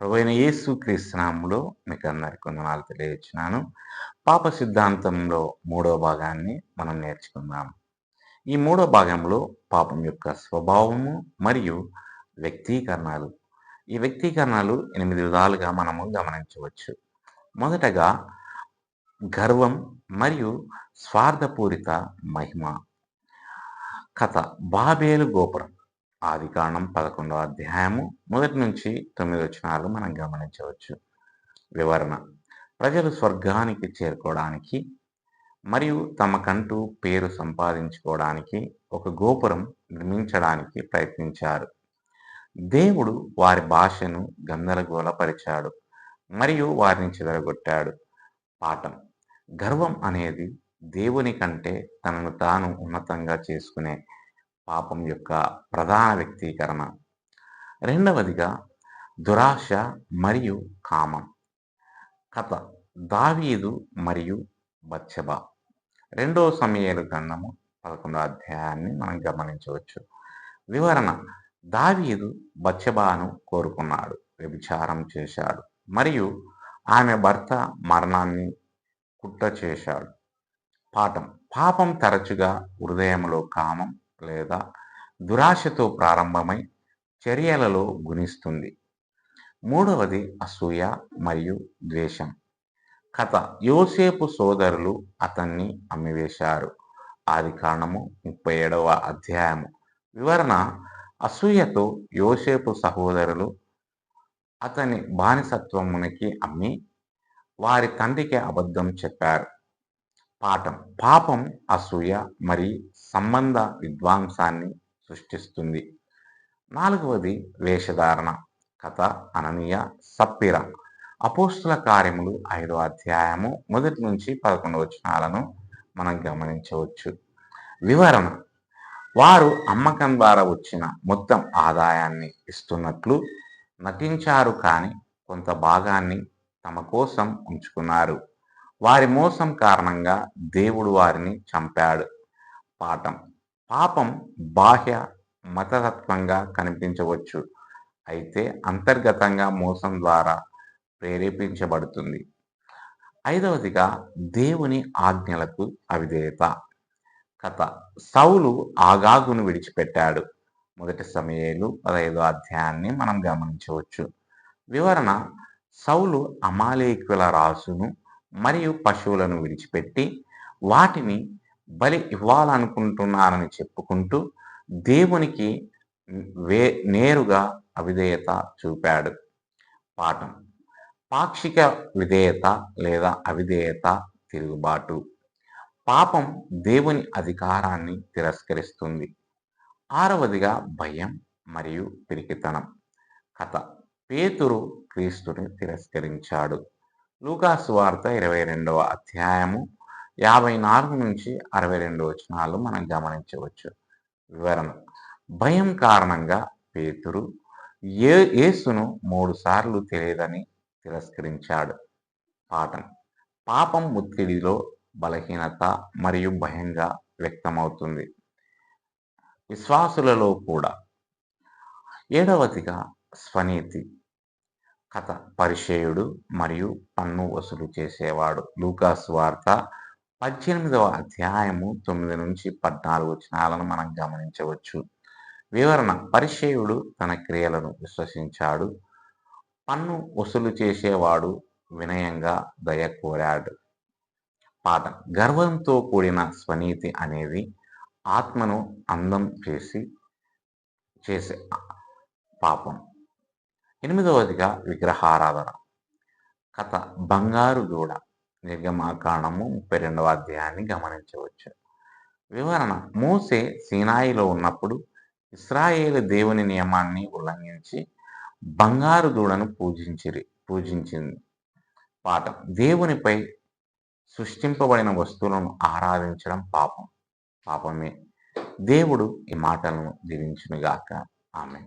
ప్రభైన యేసు క్రీస్తునాములో మీకు అందరికీ కొందనాలు తెలియచున్నాను పాప సిద్ధాంతంలో మూడో భాగాన్ని మనం నేర్చుకుందాం. ఈ మూడో భాగంలో పాపం యొక్క స్వభావము మరియు వ్యక్తీకరణలు. ఈ వ్యక్తీకరణలు ఎనిమిది విధాలుగా మనము గమనించవచ్చు. మొదటగా గర్వం మరియు స్వార్థపూరిత మహిమ. కథ బాబేలు గోపురం. ఆది కాండం పదకొండవ అధ్యాయము మొదటి నుంచి తొమ్మిది వచనాలు మనం గమనించవచ్చు. వివరణ. ప్రజలు స్వర్గానికి చేరుకోవడానికి మరియు తమకంటూ పేరు సంపాదించుకోవడానికి ఒక గోపురం నిర్మించడానికి ప్రయత్నించారు. దేవుడు వారి భాషను గందరగోళపరిచాడు మరియు వారిని చెదరగొట్టాడు. పాఠం. గర్వం అనేది దేవుని కంటే తనను తాను ఉన్నతంగా చేసుకునే పాపం యొక్క ప్రధాన వ్యక్తీకరణ. రెండవదిగా దురాశ మరియు కామం. కథ దావీదు మరియు బచ్చబ రెండో సమయాల గండము పదకొండో అధ్యాయాన్ని మనం గమనించవచ్చు. వివరణ దావీదు బచ్చబాను కోరుకున్నాడు వ్యభిచారం చేశాడు మరియు ఆమె భర్త మరణాన్ని కుట్ర చేశాడు పాఠం పాపం తరచుగా హృదయంలో కామం లేదా దురాశతో ప్రారంభమై చర్యలలో గుణిస్తుంది. మూడవది అసూయ మరియు ద్వేషం. కథ. యోసేపు సోదరులు అతన్ని అమ్మివేశారు. ఆది కారణము ముప్పై ఏడవ అధ్యాయము. వివరణ. అసూయతో యోసేపు సహోదరులు అతని బానిసత్వమునికి అమ్మి వారి తండ్రికి అబద్ధం చెప్పారు. పాఠం. పాపం అసూయ మరి సంబంధ విద్వాంసాన్ని సృష్టిస్తుంది. నాలుగవది వేషధారణ. కథ అననీయ సప్పిర అపోస్తుల కార్యములు ఐదో అధ్యాయము మొదటి నుంచి పదకొండు వచనాలను మనం గమనించవచ్చు. వివరణ. వారు అమ్మకం ద్వారా వచ్చిన మొత్తం ఆదాయాన్ని ఇస్తున్నట్లు నటించారు కానీ కొంత భాగాన్ని తమ కోసం ఉంచుకున్నారు. వారి మోసం కారణంగా దేవుడు వారిని చంపాడు. పాఠం పాపం బాహ్య మతతత్వంగా కనిపించవచ్చు. అయితే అంతర్గతంగా మోసం ద్వారా ప్రేరేపించబడుతుంది. ఐదవదిగా దేవుని ఆజ్ఞలకు అవిధేయత. కథ. సౌలు ఆగాగును విడిచిపెట్టాడు. మొదటి సమయాలు పదహైదో అధ్యాయాన్ని మనం గమనించవచ్చు. వివరణ. సౌలు అమాలేకుల రాసును మరియు పశువులను విడిచిపెట్టి వాటిని బలి ఇవ్వాలనుకుంటున్నారని చెప్పుకుంటూ దేవునికి వే నేరుగా అవిధేయత చూపాడు. పాఠం. పాక్షిక విధేయత లేదా అవిధేయత తిరుగుబాటు. పాపం దేవుని అధికారాన్ని తిరస్కరిస్తుంది. ఆరవదిగా భయం మరియు పిరికితనం. కథ. పేతురు క్రీస్తుని తిరస్కరించాడు. లూకాసు వార్త ఇరవై రెండవ అధ్యాయము యాభై నాలుగు నుంచి అరవై రెండు వచనాలు మనం గమనించవచ్చు. వివరణ. భయం కారణంగా పేతురు ఏ యేసును మూడు సార్లు తెలియదని తిరస్కరించాడు. పాఠం. పాపం ముత్తిడిలో బలహీనత మరియు భయంగా వ్యక్తమవుతుంది. విశ్వాసులలో కూడా. ఏడవదిగా స్వనీతి. కథ పరిచయుడు మరియు పన్ను వసూలు చేసేవాడు. లూకాస్ వార్త పద్దెనిమిదవ అధ్యాయము తొమ్మిది నుంచి పద్నాలుగు వచనాలను మనం గమనించవచ్చు. వివరణ పరిచయుడు తన క్రియలను విశ్వసించాడు. పన్ను వసూలు చేసేవాడు వినయంగా దయ కోరాడు. పాట గర్వంతో కూడిన స్వనీతి అనేది ఆత్మను అందం చేసి చేసే పాపం. ఎనిమిదవదిగా విగ్రహారాధన. కథ బంగారు దూడ నిర్గమాకాండము ముప్పై రెండవ అధ్యాయాన్ని గమనించవచ్చు. వివరణ మోసే సీనాయిలో ఉన్నప్పుడు ఇస్రాయేల్ దేవుని నియమాన్ని ఉల్లంఘించి బంగారు దూడను పూజించిరి పూజించింది. పాఠం దేవునిపై సృష్టింపబడిన వస్తువులను ఆరాధించడం పాపం. పాపమే. దేవుడు ఈ మాటలను దీవించునుగాక. ఆమె